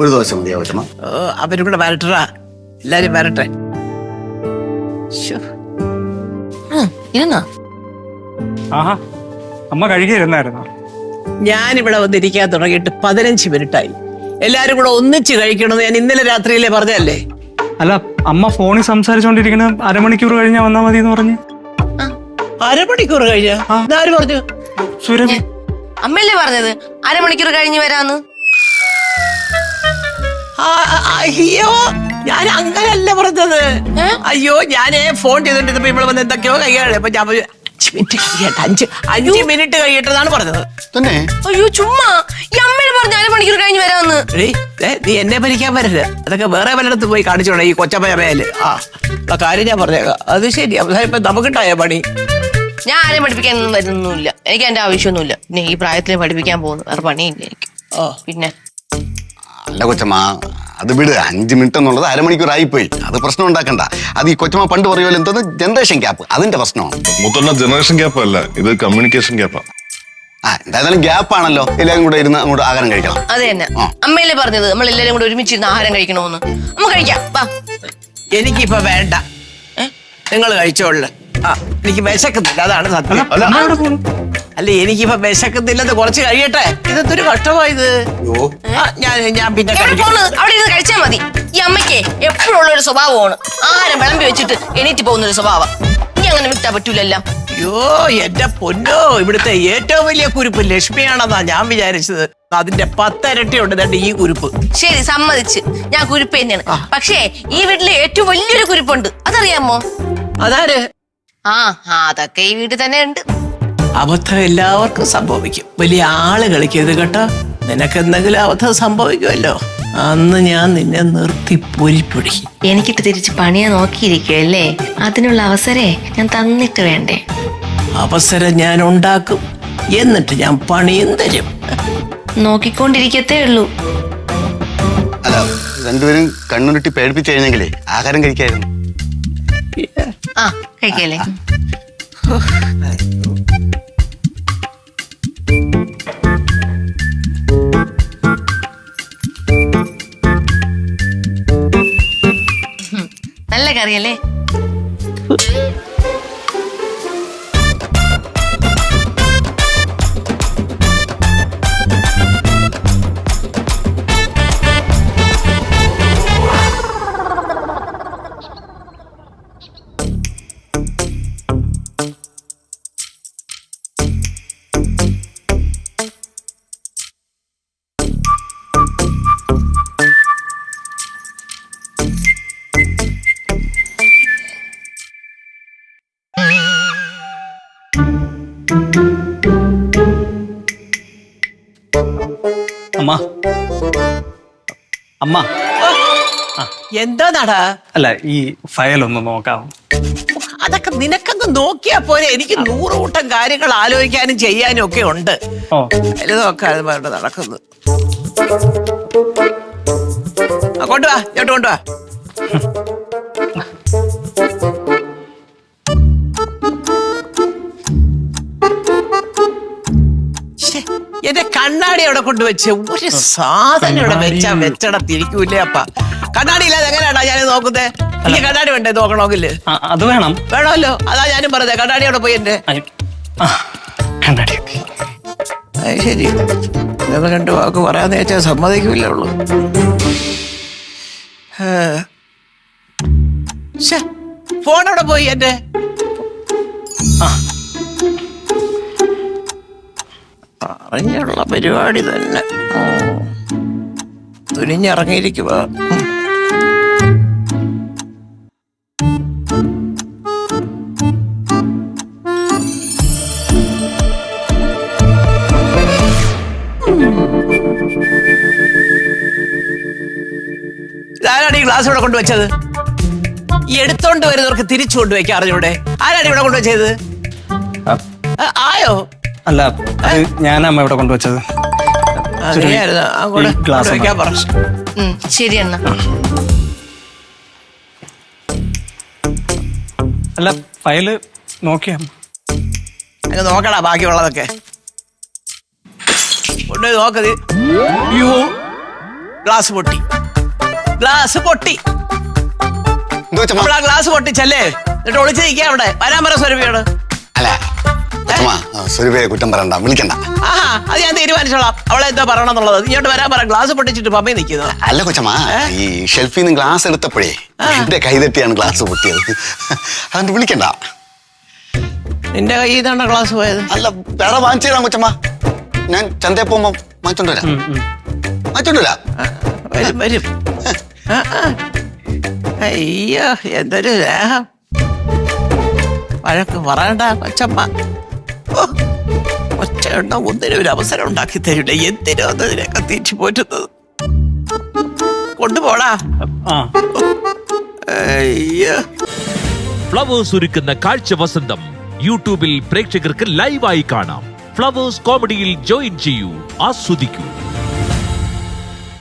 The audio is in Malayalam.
ഒരു ദോശ മതിയോ കൊച്ചമ്മ ഓ അവരും കൂടെ വരട്ടടാ. എല്ലാരും വരട്ടെ. ശ്ശോ. ഇരുന്നോ? ആഹാ അമ്മ ഞാനിവിടെ വന്നിരിക്കാൻ തുടങ്ങിയിട്ട് പതിനഞ്ച് മിനിറ്റായി. എല്ലാരും കൂടെ ഒന്നിച്ച് കഴിക്കണമെന്ന് ഞാൻ ഇന്നലെ രാത്രിയിലെ പറഞ്ഞല്ലേ അല്ല അമ്മ ഫോണിൽ സംസാരിച്ചുകൊണ്ടിരിക്കുന്ന അരമണിക്കൂർ കഴിഞ്ഞാ വന്നാ മതി എന്ന് പറഞ്ഞ് അരമണിക്കൂർ കഴിഞ്ഞ? ആര് പറഞ്ഞു? സുരഭി. അമ്മയല്ലേ പറഞ്ഞത്? അരമണിക്കൂർ കഴിഞ്ഞ് വരാന്ന്. അയ്യോ ഞാൻ അങ്ങനല്ല പറഞ്ഞത്. അയ്യോ ഞാനേ ഫോൺ ചെയ്തിട്ടിപ്പോ ഇവിടെ വന്ന് എന്തൊക്കെയോ അപ്പൊ ഞാൻ അഞ്ച് മിനിറ്റ് കഴിയട്ടെ അഞ്ച് അഞ്ച് മിനിറ്റ് കഴിയട്ടെന്നാണ് പറഞ്ഞത്. തന്നെ? അയ്യോ ചുമ്മാ. ഈ അമ്മയുടെ പറഞ്ഞ അരമണിക്കൂർ കഴിഞ്ഞ് ദേ, നീ എന്നെ ഭരിക്കാൻ വരരുത്. അതൊക്കെ വേറെ പലയിടത്ത് പോയി കാണിച്ചോണേ ഈ കൊച്ചമ്മയമ്മയിൽ ആ കാര്യം ഞാൻ പറഞ്ഞേക്കാം. അത് ശരി അവസാനം ഇപ്പൊ നമുക്കുണ്ടായ പണി. ഞാൻ ആരെയും പഠിപ്പിക്കാൻ വരുന്നില്ല എനിക്ക് എന്റെ ആവശ്യമൊന്നുമില്ല. പിന്നെ ഈ പ്രായത്തിൽ പഠിപ്പിക്കാൻ പോകുന്നു വേറെ പണിയില്ല എനിക്ക്. ഓ പിന്നെ അല്ല കൊച്ചമ്മ അത് വിട് അഞ്ച് മിനിറ്റ് എന്നുള്ളത് അരമണിക്കൂർ ആയിപ്പോയി അത് പ്രശ്നം ഉണ്ടാക്കണ്ട. അത് ഈ കൊച്ചമ്മ പണ്ട് പറയുമല്ലോ എന്തോന്ന് ജനറേഷൻ ഗ്യാപ്പ് അതിന്റെ പ്രശ്നമാണ്. മുത്തണ്ണ ജനറേഷൻ ഗ്യാപ്പ് അല്ല ഇത് കമ്മ്യൂണിക്കേഷൻ ഗ്യാപ്പാ ആ. എന്തായാലും ഗ്യാപ്പ് ആണല്ലോ. എല്ലാവരും കൂടെ ഇരുന്ന് അങ്ങോട്ട് ആഹാരം കഴിക്കണം. അത് തന്നെ. അമ്മയല്ലേ പറഞ്ഞത്? നമ്മൾ എല്ലാരും കൂടെ ഒരുമിച്ചിരുന്ന് ആഹാരം കഴിക്കണമെന്ന് നമുക്ക് കഴിക്കാം. വാ. എനിക്കിപ്പൊ വേണ്ട. നിങ്ങൾ കഴിച്ചോളൂ. എനിക്ക് വിശക്കുന്നില്ല അതാണ് സത്യം. അല്ല എനിക്കിപ്പോ വിശക്കുന്നില്ലെന്ന് കുറച്ച് കഴിയട്ടെ? ഇതെന്തൊരു കഷ്ടമായത് ഞാൻ ഞാൻ പിന്നെ. പോണ്? അവിടെ ഇരുന്ന് കഴിച്ചാൽ മതി. ഈ അമ്മയ്ക്ക് എപ്പോഴും ഉള്ള ഒരു സ്വഭാവമാണ്. ആരും വിളമ്പി വെച്ചിട്ട് എണീറ്റ് പോകുന്ന ഒരു സ്വഭാവം. ഇനി അങ്ങനെ വിട്ടാ പറ്റൂലല്ലോ. അയ്യോ എന്റെ പൊന്നോ ഇവിടുത്തെ ഏറ്റവും വലിയ കുരുപ്പ് ലക്ഷ്മിയാണെന്നാ ഞാൻ വിചാരിച്ചത്. അതിന്റെ പത്തരട്ടി ഉണ്ട് ദാണ്ട് ഈ കുരുപ്പ്. ശരി സമ്മതിച്ച്. ഞാൻ കുരുപ്പ് തന്നെയാണ്. പക്ഷേ ഈ വീട്ടിലെ ഏറ്റവും വലിയൊരു കുരുപ്പുണ്ട്. അതറിയാമോ? അതാര്? ആ അതൊക്കെ ഈ വീട് തന്നെ ഉണ്ട്. അബദ്ധം എല്ലാവർക്കും സംഭവിക്കും. വലിയ ആൾ കളിക്കരുത് കേട്ടോ. നിനക്ക് എന്തെങ്കിലും അബദ്ധം സംഭവിക്കുമല്ലോ. അന്ന് ഞാൻ നിന്നെ നിർത്തി പൊരിപ്പൊടി. എനിക്കിട്ട് തിരിച്ച് പണിയാ നോക്കിയിരിക്കുവല്ലേ? അതിനുള്ള അവസരേ ഞാൻ തന്നിട്ട് വേണ്ടേ? അവസരം ഞാൻ ഉണ്ടാക്കും. എന്നിട്ട് ഞാൻ പണിയും തരും. നോക്കിക്കൊണ്ടിരിക്കത്തേ ഉള്ളൂ. അല്ല രണ്ടുപേരും കണ്ണുരുട്ടി പേടിപ്പിച്ചു കഴിഞ്ഞെങ്കിലേ ആഹാരം കഴിക്കായിരുന്നു. ആ കഴിക്കല്ലേ? നല്ല കറിയല്ലേ? അമ്മ. അമ്മ. എന്താ നടാ അല്ല ഈ ഫയൽ ഒന്ന് നോക്കാം. അതൊക്കെ നിനക്കങ്ങ് നോക്കിയാ പോലെ എനിക്ക് നൂറ് കൂട്ടം കാര്യങ്ങൾ ആലോചിക്കാനും ചെയ്യാനും ഒക്കെ ഉണ്ട്. ഓ. അതിൽ നോക്കാതെ നടക്കുന്നു. കൊണ്ടുവാ ഇങ്ങോട്ട് കൊണ്ടുവാ. കണ്ണാടി അവിടെ കൊണ്ടുവച്ച് ഒരു സാധനം ഇവിടെ വെച്ചാ വെച്ചട വെച്ചടത്തിരിക്കൂലേ അപ്പ. കണ്ണാടി ഇല്ലാതെ എങ്ങനെയാടാ ഞാൻ നോക്കുന്നേ എനിക്ക് കണ്ണാടി വേണ്ടേ? നോക്കണമെങ്കിൽ അത് വേണം. വേണമല്ലോ. അതാ ഞാനും പറഞ്ഞത് കണ്ണാടി അവിടെ പോയി എന്റെ. കണ്ണാടി. ശരി. ഇതൊക്കെ രണ്ട് വാക്ക് പറയാന്ന് വെച്ചാൽ സമ്മതിക്കില്ല ഉള്ളു. ഫോൺ അവിടെ പോയി എന്റെ? അറിഞ്ഞുള്ള പരിപാടി തന്നെ. തുനിഞ്ഞിറങ്ങിയിരിക്കുക ഉം. ഇതാരാണ് ഈ ഗ്ലാസ് ഇവിടെ കൊണ്ടുവച്ചത്? എടുത്തോണ്ട് വരുന്നവർക്ക് തിരിച്ചു കൊണ്ടുവയ്ക്കാൻ അറിഞ്ഞൂടെ ആരാണ് ഇവിടെ കൊണ്ടുവച്ചത്? ആയോ? അല്ല അത് ഞാനമ്മ ഇവിടെ കൊണ്ടുവച്ചത്. ആ, ശരി. നീയായിരുന്നോ? അങ്ങോട്ട് ഗ്ലാസ് കൊണ്ടുവയ്ക്കാൻ പറ ഉം, ശരി എന്നാ അല്ല ഫയൽ നോക്കിയാ അങ്ങ് നോക്കടാ ബാക്കിയുള്ളതൊക്കെ. കൊണ്ടുപോയി നോക്കത് അയ്യോ. ഗ്ലാസ് പൊട്ടി. ഗ്ലാസ് പൊട്ടി. എന്തോ കൊച്ചമ്മ നമ്മൾ ആ ഗ്ലാസ് പൊട്ടിച്ചല്ലേ? എന്നിട്ട് ഒളിച്ച് നിൽക്കുക അവിടെ. വരാൻ പറ സ്വരൂപിയോട്. അല്ല സ്വരൂപയെ കുറ്റം പറയണ്ട. വിളിക്കണ്ട. ആ അത് ഞാൻ തീരുമാനിച്ചോളാം. അവളെ എന്താ പറയണമെന്നുള്ളത്? ഇങ്ങോട്ട് വരാൻ പറ ഗ്ലാസ് പൊട്ടിച്ചിട്ട് പമ്മി നിൽക്കുന്നത് അല്ല കൊച്ചമ്മ ഈ ഷെൽഫിൽ നിന്ന് ഗ്ലാസ് എടുത്തപ്പോഴേ എന്റെ കൈ തട്ടിയാണ് ഗ്ലാസ് പൊട്ടിയത്. അതുകൊണ്ട് വിളിക്കണ്ട. നിന്റെ കൈ ഇതാണ് ഗ്ലാസ് പോയത്. അല്ല വേറെ വാങ്ങിച്ചു തരാം കൊച്ചമ്മ. ഞാൻ ചന്തയിൽ പോകുമ്പോ വാങ്ങിച്ചോണ്ട് വരാം. വാങ്ങിച്ചോണ്ട് വരാം. വരും വരും. ആ, ആ. അയ്യോ എന്തൊരു ദേഹം. വഴക്ക് പറയണ്ട കൊച്ചമ്മ. ഓ, ഒറ്റ എണ്ണം ഒന്നിനും ഒരു അവസരം ഉണ്ടാക്കി തരില്ല. എന്തിനോ അതിനൊക്കെ തീച്ചു പോറ്റുന്നത്? കൊണ്ടുപോടാ. ഫ്ലവേഴ്സ് ഒരുക്കുന്ന കാഴ്ച വസന്തം യൂട്യൂബിൽ പ്രേക്ഷകർക്ക് ലൈവായി കാണാം. ഫ്ലവേഴ്സ് കോമഡിയിൽ ജോയിൻ ചെയ്യൂ. ആസ്വദിക്കൂ.